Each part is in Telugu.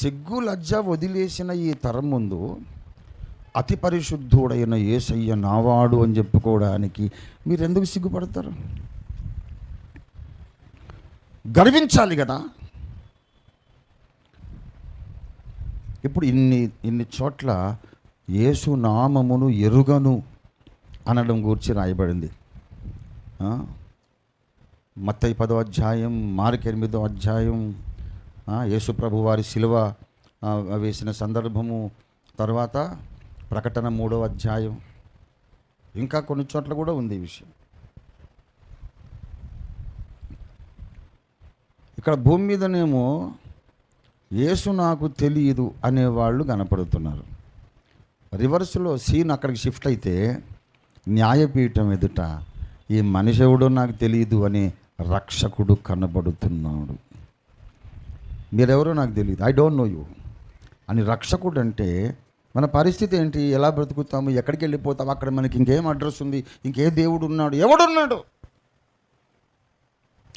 సిగ్గు లజ్జ వదిలేసిన ఈ తరం ముందు అతి పరిశుద్ధుడైన ఏసయ్య నావాడు అని చెప్పుకోవడానికి మీరు ఎందుకు సిగ్గుపడతారు? గర్వించాలి కదా. ఇప్పుడు ఇన్ని ఇన్ని చోట్ల యేసు నామమును ఎరుగను అనడం గురించి రాయబడింది. మత్తై మత్తయి పదో అధ్యాయం మార్కెనిమిదో అధ్యాయం యేసుప్రభు యేసు వారి శిలువ వేసిన సందర్భము తర్వాత ప్రకటన మూడవ అధ్యాయం. ఇంకా కొన్ని చోట్ల కూడా ఉంది ఈ విషయం. ఇక్కడ భూమి మీదనేమో యేసు నాకు తెలియదు అనేవాళ్ళు కనపడుతున్నారు. రివర్స్లో సీన్ అక్కడికి షిఫ్ట్ అయితే న్యాయపీఠం ఎదుట ఈ మనిషి నాకు తెలియదు అనే రక్షకుడు కనబడుతున్నాడు. మీరెవరో నాకు తెలియదు ఐ డోంట్ నో యూ అని రక్షకుడు అంటే మన పరిస్థితి ఏంటి? ఎలా బ్రతుకుతాము? ఎక్కడికి వెళ్ళిపోతాము? అక్కడ మనకి ఇంకేం అడ్రస్ ఉంది? ఇంకే దేవుడు ఉన్నాడు. ఎవడున్నాడు?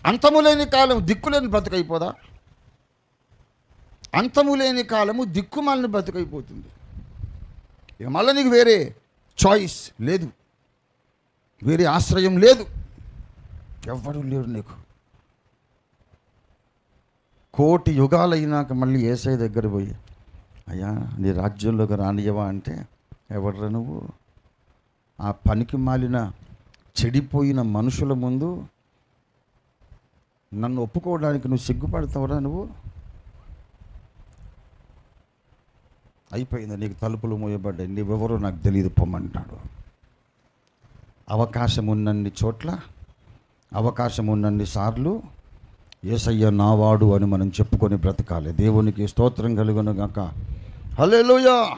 అంతము లేని కాలం దిక్కులేని బ్రతుకైపోదా? అంతము లేని కాలము దిక్కుమాలిన బ్రతుకైపోతుంది. ఇక మళ్ళీ నీకు వేరే చాయిస్ లేదు. వేరే ఆశ్రయం లేదు. ఎవ్వరూ లేరు నీకు. కోటి యుగాలైనాక మళ్ళీ ఏసై దగ్గర పోయి అయ్యా నీ రాజ్యంలోకి రానియవా అంటే ఎవడ్రా నువ్వు? ఆ పనికి మాలిన చెడిపోయిన మనుషుల ముందు నన్ను ఒప్పుకోవడానికి నువ్వు సిగ్గుపడతావురా నువ్వు? అయిపోయింది నీకు తలుపులు మూయబడ్డాయి నీవెవరో నాకు తెలియదు పొమ్మంటాడు అవకాశం ఉన్నన్ని చోట్ల అవకాశం ఉన్నన్ని సార్లు ఏసయ్య నావాడు అని మనం చెప్పుకొని బ్రతకాలి. దేవునికి స్తోత్రం కలుగును గాక. హల్లెలూయా!